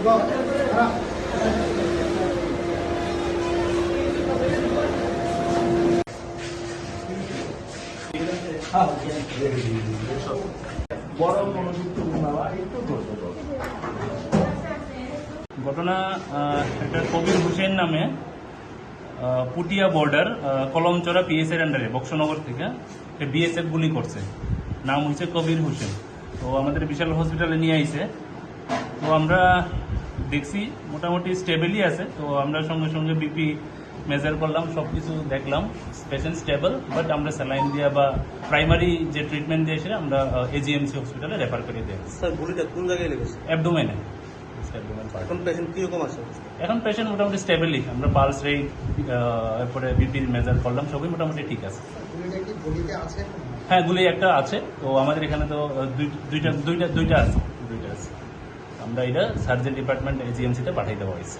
ঘটনা একটা কবির হোসেন নামে পুটিয়া বর্ডার কলমচড়া পিএস এর আন্ডারে বক্সনগর থেকে বিএসএফ গুলি করছে। নাম হচ্ছে কবির হোসেন। তো আমাদের বিশাল হসপিটালে নিয়ে আইছে। তো আমরা দেখছি মোটামুটি স্টেবলই আছে তো আমরা সঙ্গে সঙ্গে বিপি মেজার করলাম সব কিছু দেখলাম পেশেন্ট স্টেবল বাট আমরা স্যালাইন দিয়া বা প্রাইমারি যে ট্রিটমেন্ট দিয়েছে আমরা এজিএমসি হসপিটালে রেফার করে দিয়েছি। স্যার গুলিটা কোন জায়গায় লেগেছে? অ্যাবডোমেনে এখন পেশেন্ট কীরকম আছে? এখন পেশেন্ট মোটামুটি স্টেবলি আমরা পালস রেট এরপরে বিপির মেজার করলাম সবই মোটামুটি ঠিক আছে। হ্যাঁ গুলি একটা আছে তো আমাদের এখানে তো দুই- দুইটা দুইটা দুইটা আছে দুইটা আছে। আমরা এটা সার্জন ডিপার্টমেন্ট এজিএমসিতে পাঠাই দেওয়া হয়েছে।